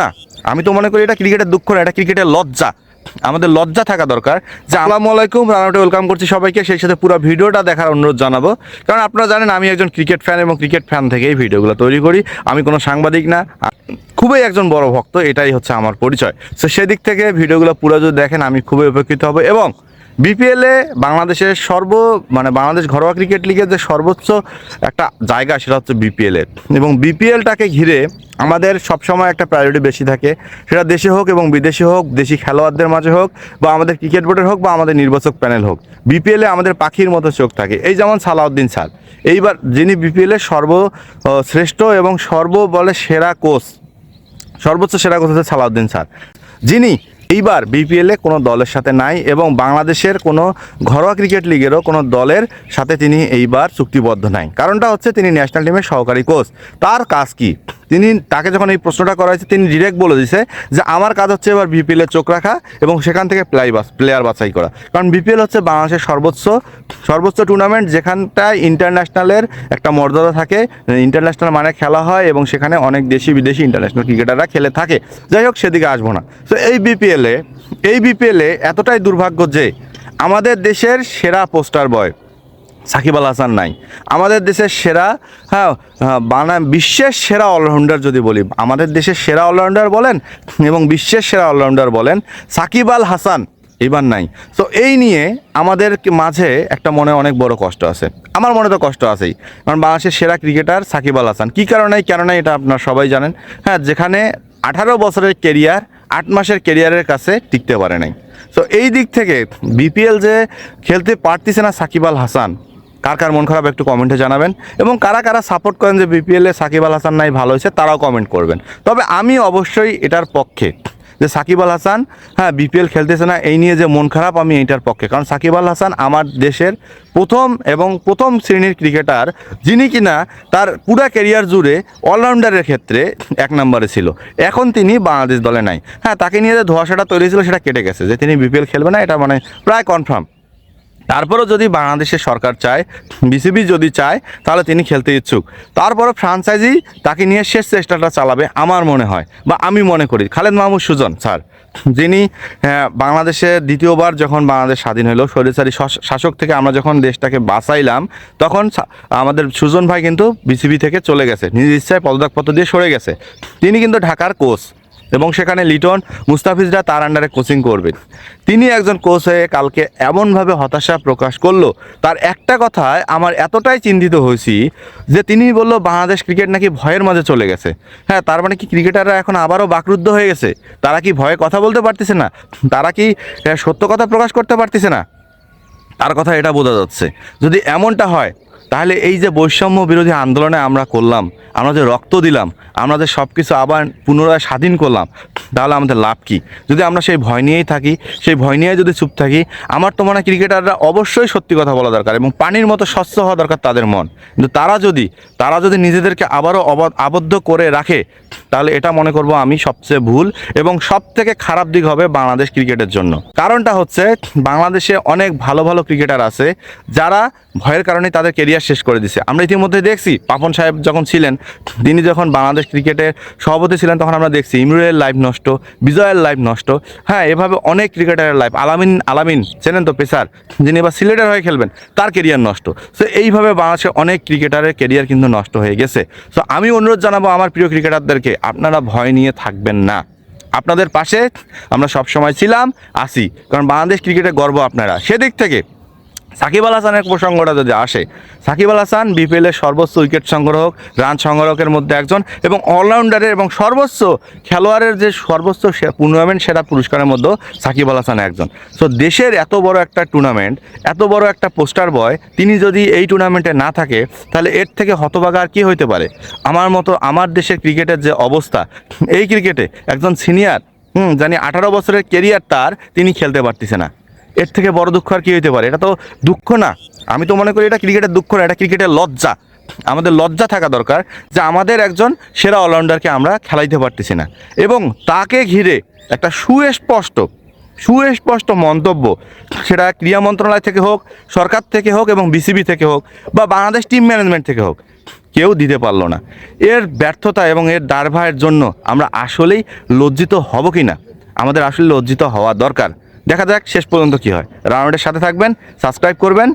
না। আমি তো মনে করি এটা ক্রিকেটের দুঃখ না, এটা ক্রিকেটের লজ্জা। আমাদের লজ্জা থাকা দরকার। যে আসসালামু আলাইকুম, রানাউটে ওয়েলকাম করছি সবাইকে। সেই সাথে পুরো ভিডিওটা দেখার অনুরোধ জানাব। কারণ আপনারা জানেন, আমি একজন ক্রিকেট ফ্যান এবং ক্রিকেট ফ্যান থেকে এই ভিডিওগুলো তৈরি করি। আমি কোনো সাংবাদিক না খুবই একজন বড় ভক্ত, এটাই হচ্ছে আমার পরিচয়। তো সেদিক থেকে ভিডিওগুলো পুরো যদি দেখেন, আমি খুবই উপকৃত হব এবং বিপিএলে বাংলাদেশের সর্ব মানে বাংলাদেশ ঘরোয়া ক্রিকেট লিগের যে সর্বোচ্চ একটা জায়গা সেটা হচ্ছে বিপিএলের এবং বিপিএলটাকে ঘিরে আমাদের সবসময় একটা প্রায়োরিটি বেশি থাকে। সেটা দেশে হোক এবং বিদেশে হোক দেশি খেলোয়াড়দের মাঝে হোক বা আমাদের ক্রিকেট বোর্ডের হোক বা আমাদের নির্বাচক প্যানেল হোক। বিপিএলে আমাদের পাখির মতো চোখ থাকে। এই যেমন সালাউদ্দিন স্যার। এইবার যিনি বিপিএলের সর্ব আহ, শ্রেষ্ঠ এবং সর্ব বলে সেরা কোচ সর্বোচ্চ সেরা কোচ হচ্ছে সালাউদ্দিন স্যার। যিনি এইবার বিপিএলে কোনো দলের সাথে নাই এবং বাংলাদেশের কোনো ঘরোয়া ক্রিকেট লিগেরও কোনো দলের সাথে তিনি এইবার চুক্তিবদ্ধ নাই। কারণটা হচ্ছে তিনি ন্যাশনাল টিমের সহকারী কোচ। তার কাজ কি? তিনি তাকে যখন এই প্রশ্নটা করা হয়েছে, তিনি ডিরেক্ট বলে দিছে যে, আমার কাজ হচ্ছে এবার বিপিএলে চোখ রাখা এবং সেখান থেকে প্লাই প্লেয়ার বাছাই করা। কারণ বিপিএল হচ্ছে বাংলাদেশের সর্বোচ্চ সর্বোচ্চ টুর্নামেন্ট যেখানটায় ইন্টারন্যাশনালের একটা মর্যাদা থাকে। ইন্টারন্যাশনাল মানে খেলা হয় এবং সেখানে অনেক দেশি, বিদেশি ইন্টারন্যাশনাল ক্রিকেটাররা খেলে থাকে। যাই হোক, সেদিকে আসব না। তো এই বিপিএলে এই বিপিএলে এতটাই দুর্ভাগ্য যে, আমাদের দেশের সেরা পোস্টার বয় সাকিব আল হাসান নাই। আমাদের দেশের সেরা হ্যাঁ হ্যাঁ, বানা বিশ্বের সেরা অলরাউন্ডার যদি বলি আমাদের দেশের সেরা অলরাউন্ডার বলেন এবং বিশ্বের সেরা অলরাউন্ডার বলেন সাকিব আল হাসান এবার নাই। তো এই নিয়ে আমাদের মাঝে একটা মনে অনেক বড় কষ্ট আছে। আমার মনে তো কষ্ট আছেই। কারণ বাংলাদেশের সেরা ক্রিকেটার সাকিব আল হাসান। কী কারণে কেন নাই এটা আপনারা সবাই জানেন। হ্যাঁ যেখানে আঠারো বছরের কেরিয়ার আট মাসের কেরিয়ারের কাছে টিকতে পারে নাই। তো এই দিক থেকে বিপিএল যে খেলতে পারতেছে না সাকিব আল হাসান কার কার মন খারাপ একটু কমেন্টে জানাবেন। এবং কারা কারা সাপোর্ট করেন যে বিপিএলে সাকিব আল হাসান নাই ভালো হয়েছে, তারাও কমেন্ট করবেন। তবে আমি অবশ্যই এটার পক্ষে যে সাকিব আল হাসান হ্যাঁ বিপিএল খেলতেছে না, এই নিয়ে যে মন খারাপ আমি এইটার পক্ষে। কারণ সাকিব আল হাসান আমার দেশের প্রথম এবং প্রথম শ্রেণির ক্রিকেটার যিনি কিনা তার পুরা ক্যারিয়ার জুড়ে অলরাউন্ডারের ক্ষেত্রে এক নম্বরে ছিল। এখন তিনি বাংলাদেশ দলে নাই। হ্যাঁ তাকে নিয়ে যে ধোয়াশাটা তৈরি ছিল সেটা কেটে গেছে। যে তিনি বিপিএল খেলবে না, এটা মানে প্রায় কনফার্ম তারপরেও যদি বাংলাদেশের সরকার চায় বিসিবি যদি চায় তাহলে তিনি খেলতে ইচ্ছুক। তারপরে ফ্রাঞ্চাইজি তাকে নিয়ে শেষ চেষ্টাটা চালাবে আমার মনে হয় বা আমি মনে করি। খালেদ মাহমুদ সুজন স্যার যিনি হ্যাঁ, বাংলাদেশে দ্বিতীয়বার যখন বাংলাদেশ স্বাধীন হলো স্বৈরাচারী শাস- শাসক থেকে আমরা যখন দেশটাকে বাঁচাইলাম তখন আমাদের সুজন ভাই কিন্তু বিসিবি থেকে চলে গেছে নিজ ইচ্ছায় পদত্যাগপত্র দিয়ে সরে গেছে। তিনি কিন্তু ঢাকার কোচ এবং সেখানে লিটন মুস্তাফিজরা তার আন্ডারে কোচিং করবে তিনি একজন কোচ হয়ে কালকে এমনভাবে হতাশা প্রকাশ করল। তার একটা কথায় আমার এতটাই চিন্তিত হয়েছি যে তিনি বলল, বাংলাদেশ ক্রিকেট নাকি ভয়ের মাঝে চলে গেছে। হ্যাঁ তার মানে কি ক্রিকেটাররা এখন আবারও বাকরুদ্ধ হয়ে গেছে? তারা কি ভয়ে কথা বলতে পারতেছে না? তারা কি সত্য কথা প্রকাশ করতে পারতেছে না? তার কথা এটা বোঝা যাচ্ছে। যদি এমনটা হয় তাহলে এই যে বৈষম্য বিরোধী আন্দোলনে আমরা করলাম, আমরা যে রক্ত দিলাম, আমরা যে সব কিছু আবার পুনরায় স্বাধীন করলাম, তাহলে আমাদের লাভ কি? যদি আমরা সেই ভয় নিয়েই থাকি, সেই ভয় নিয়ে যদি চুপ থাকি, আমার তো মনে হয় ক্রিকেটাররা অবশ্যই সত্যি কথা বলা দরকার এবং পানির মতো স্বচ্ছ হওয়া দরকার তাদের মন। কিন্তু তারা যদি তারা যদি নিজেদেরকে আবারও আবদ্ধ করে রাখে, তাহলে এটা মনে করব আমি সবচেয়ে ভুল এবং সব থেকে খারাপ দিক হবে বাংলাদেশ ক্রিকেটের জন্য। কারণটা হচ্ছে, বাংলাদেশে অনেক ভালো ভালো ক্রিকেটার আছে, যারা ভয়ের কারণে তাদের কেরিয়ার শেষ করে দিছে। আমরা ইতিমধ্যে দেখছি, পাপন সাহেব যখন ছিলেন, তিনি যখন বাংলাদেশ ক্রিকেটের সভাপতি ছিলেন, তখন আমরা দেখছি, ইমরুলের লাইফ নষ্ট, বিজয়ের লাইফ নষ্ট। হ্যাঁ এভাবে অনেক ক্রিকেটারের লাইফ আলামিন আলামিন, চেনেন তো পেসার, যিনি এবার সিলেটের হয়ে খেলবেন, তার কেরিয়ার নষ্ট। সো এইভাবে বাংলাদেশে অনেক ক্রিকেটারের কেরিয়ার কিন্তু নষ্ট হয়ে গেছে। সো আমি অনুরোধ জানাব আমার প্রিয় ক্রিকেটারদেরকে আপনারা ভয় নিয়ে থাকবেন না। আপনাদের পাশে আমরা সব সময় ছিলাম, আসি। কারণ বাংলাদেশ ক্রিকেটে গর্ব আপনারা। সেদিক থেকে সাকিব আল হাসানের প্রসঙ্গটা যদি আসে, সাকিব আল হাসান বিপিএলের সর্বোচ্চ উইকেট সংগ্রহক, রান সংগ্রহকের মধ্যে একজন এবং অলরাউন্ডারের এবং সর্বোচ্চ খেলোয়াড়ের যে সর্বোচ্চ টুর্নামেন্ট সেরা পুরস্কারের মধ্যেও সাকিব আল হাসান একজন। সো দেশের এত বড় একটা টুর্নামেন্ট এত বড় একটা পোস্টার বয় তিনি যদি এই টুর্নামেন্টে না থাকে, তাহলে এর থেকে হতবাগা আর কী হইতে পারে? আমার মতো আমার দেশের ক্রিকেটের যে অবস্থা, এই ক্রিকেটে একজন সিনিয়র হুম, জানি আঠারো বছরের কেরিয়ার তার, তিনি খেলতে পারতেছে না। এর থেকে বড় দুঃখ আর কি হইতে পারে? এটা তো দুঃখ না। আমি তো মনে করি এটা ক্রিকেটের দুঃখ না, এটা ক্রিকেটের লজ্জা। আমাদের লজ্জা থাকা দরকার যে আমাদের একজন সেরা অলরাউন্ডারকে আমরা খেলাইতে পারতেছি না। এবং তাকে ঘিরে একটা সুস্পষ্ট সুস্পষ্ট মন্তব্য, সেটা ক্রীড়া মন্ত্রণালয় থেকে হোক, সরকার থেকে হোক এবং বিসিবি থেকে হোক বা বাংলাদেশ টিম ম্যানেজমেন্ট থেকে হোক, কেউ দিতে পারল না। এর ব্যর্থতা এবং এর দারভারের জন্য আমরা আসলেই লজ্জিত হব কি না আমাদের আসলে লজ্জিত হওয়া দরকার। দেখা যাক শেষ পর্যন্ত কি হয়। রাউন্ডের সাথে থাকবেন সাবস্ক্রাইব করবেন